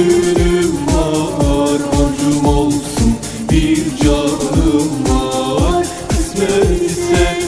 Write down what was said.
gönlüm var Borcum olsun bir canım var. Kısmet ise